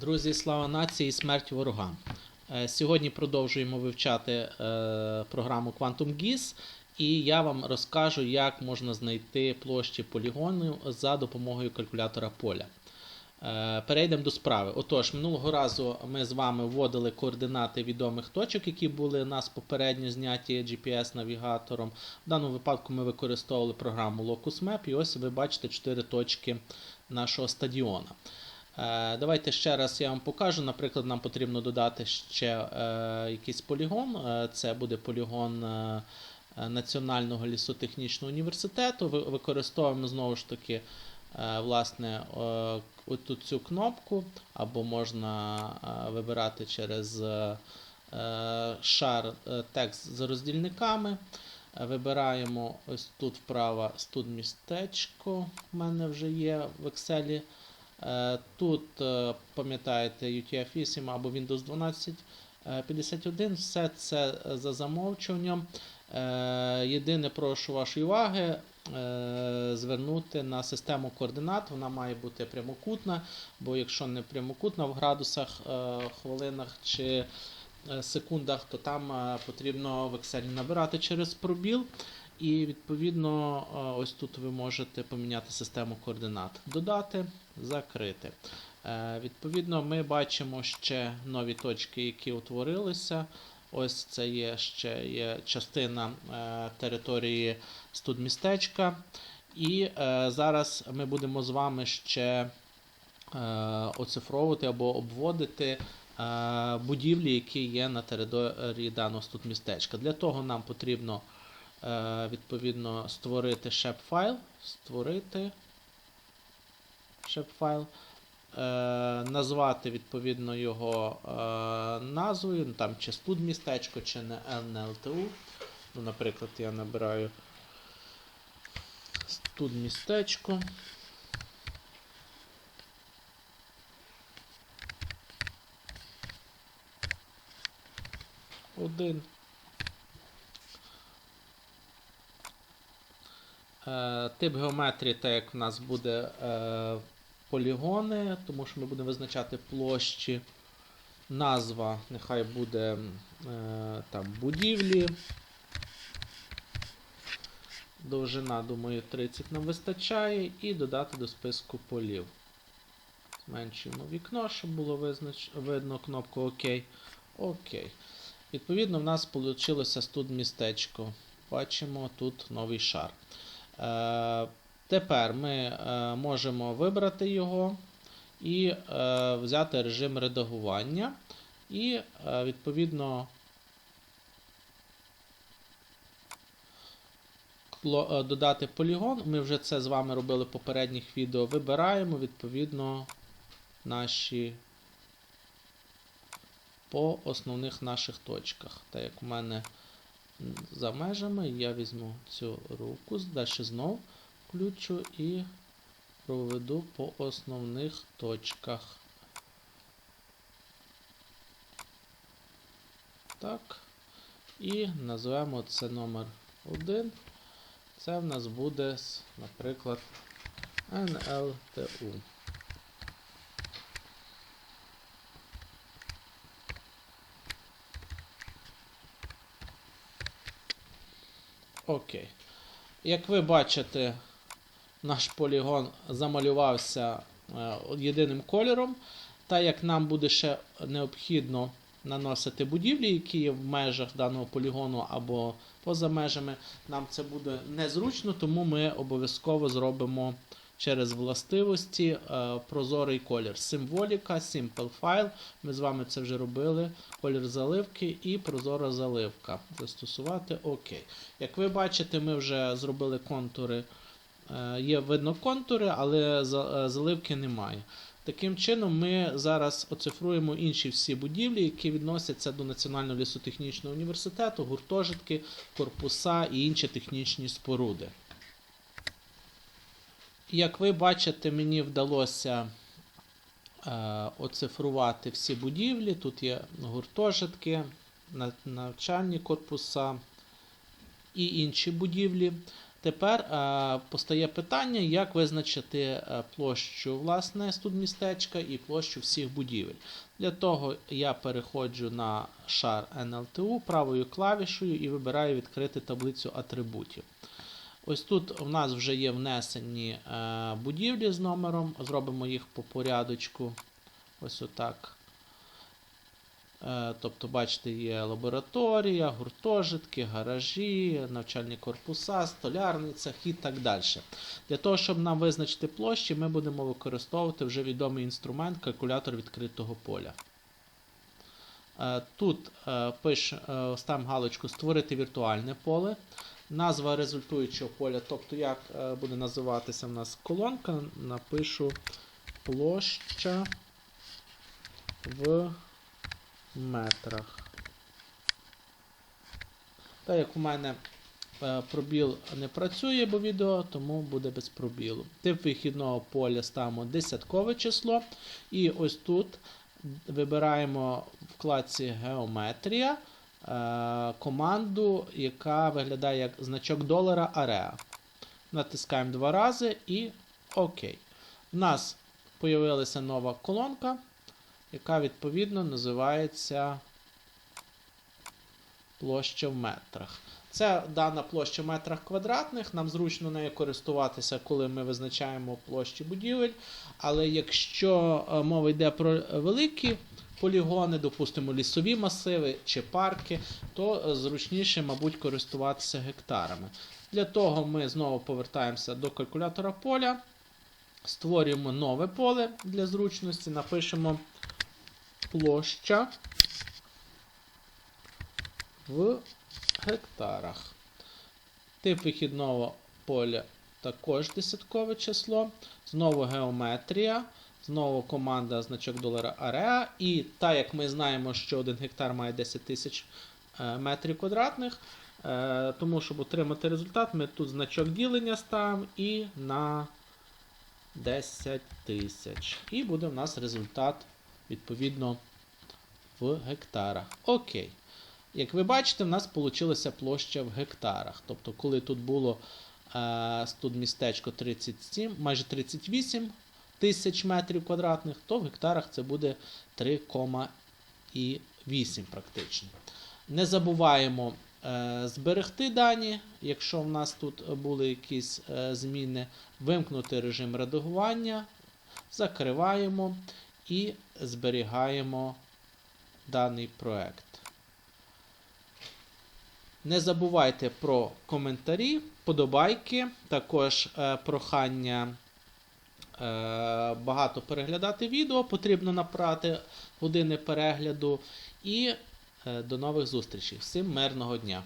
Друзі, слава нації і смерть ворогам. Е, Сьогодні продовжуємо вивчати е, програму Quantum GIS, і я вам розкажу, як можна знайти площі полігону за допомогою калькулятора поля. Е, Перейдемо до справи. Отож, минулого разу ми з вами вводили координати відомих точок, які були у нас попередньо зняті GPS-навігатором. В даному випадку ми використовували програму Locus Map, і ось ви бачите 4 точки нашого стадіона. Е, Давайте ще раз я вам покажу. Наприклад, нам потрібно додати ще е, якийсь полігон. Е, Це буде полігон Національного лісотехнічного університету. Використовуємо знову ж таки власне оту цю кнопку, або можна вибирати через шар текст з роздільниками. Вибираємо ось тут вправо студмістечко. У мене вже є в Excel. Е, Тут, е, пам'ятаєте, UTF-8 або Windows 12 е, 51, все це е, за замовчуванням. Е, Єдине, прошу вашої уваги е, звернути на систему координат. Вона має бути прямокутна, бо якщо не прямокутна в градусах, е, хвилинах чи е, секундах, то там е, потрібно в Excel набирати через пробіл. І відповідно, е, ось тут ви можете поміняти систему координат. Додати, закрити. Е, Відповідно, ми бачимо ще нові точки, які утворилися. Ось це є ще є частина е, території студмістечка. І е, зараз ми будемо з вами ще оцифровувати або обводити будівлі, які є на території даного студмістечка. Для того нам потрібно відповідно створити шеп-файл, створити шеп-файл, е, назвати відповідно його е, назвою, ну, там чи студмістечко, чи не NLTU. Ну, наприклад, я набираю студмістечко. Один. Е, Тип геометрії, так як в нас буде полігони, тому що ми будемо визначати площі. Назва нехай буде е, там будівлі. Довжина, думаю, 30 нам вистачає. І додати до списку полів. Зменшуємо вікно, щоб було визнач... видно кнопку ОК. Окей. Відповідно, в нас вийшло тут містечко. Бачимо тут новий шар. Е, тепер ми е, можемо вибрати його і е, взяти режим редагування. І, е, відповідно, додати полігон. Ми вже це з вами робили в попередніх відео. Вибираємо, відповідно, наші по основних наших точках. Так як у мене за межами, я візьму цю руку, далі знов включу і проведу по основних точках. Так. І назвемо це номер 1. Це в нас буде, наприклад, NLTU. Окей. Як ви бачите, наш полігон замалювався е, єдиним кольором. Та як нам буде ще необхідно наносити будівлі, які є в межах даного полігону або поза межами, нам це буде незручно, тому ми обов'язково зробимо через властивості е, прозорий колір. Символіка, Simple File. Ми з вами це вже робили. Колір заливки і прозора заливка. Застосувати ОК. Як ви бачите, ми вже зробили контури. Е, Є видно контури, але е, заливки немає. Таким чином, ми зараз оцифруємо інші всі будівлі, які відносяться до Національного лісотехнічного університету, гуртожитки, корпуса і інші технічні споруди. Як ви бачите, мені вдалося е, оцифрувати всі будівлі. Тут є гуртожитки, на- навчальні корпуса і інші будівлі. Тепер е, постає питання, як визначити е, площу власне студмістечка і площу всіх будівель. Для того я переходжу на шар NLTU правою клавішою і вибираю відкрити таблицю атрибутів. Ось тут у нас вже є внесені е, будівлі з номером. Зробимо їх по порядочку. Ось отак. Е, Тобто, бачите, є лабораторія, гуртожитки, гаражі, навчальні корпуса, столярний цех і так далі. Для того, щоб нам визначити площі, ми будемо використовувати вже відомий інструмент калькулятор відкритого поля. Е, Тут е, пиш, ставимо галочку Створити віртуальне поле. Назва результуючого поля, тобто як буде називатися в нас колонка, напишу площа в метрах. Так як у мене е, пробіл не працює, бо відео, тому буде без пробілу. Тип вихідного поля ставимо десяткове число. І ось тут вибираємо вкладці Геометрія е, команду, яка виглядає як значок долара Area. Натискаємо два рази і ОК. У нас з'явилася нова колонка, яка відповідно називається площа в метрах. Це дана площа в метрах квадратних. Нам зручно нею користуватися, коли ми визначаємо площі будівель. Але якщо е, мова йде про великі полігони, допустимо, лісові масиви чи парки, то е, зручніше, мабуть, користуватися гектарами. Для того ми знову повертаємося до калькулятора поля, створюємо нове поле для зручності, напишемо площа в гектарах. Тип вихідного поля також десяткове число. Знову геометрія. Знову команда значок долара Area. І так як ми знаємо, що 1 гектар має 10 тисяч е, метрів квадратних. е, Тому, щоб отримати результат, ми тут значок ділення ставимо і на 10 тисяч. І буде в нас результат відповідно в гектарах. Окей. Як ви бачите, в нас вийшла площа в гектарах. Тобто, коли тут було е, тут містечко 37, майже 38 тисяч метрів квадратних, то в гектарах це буде 3,8 практично. Не забуваємо е, зберегти дані, якщо в нас тут були якісь е, зміни, вимкнути режим редагування, закриваємо і зберігаємо даний проект. Не забувайте про коментарі, подобайки, також е, прохання е, багато переглядати відео, потрібно набрати години перегляду. І е, до нових зустрічей. Всім мирного дня!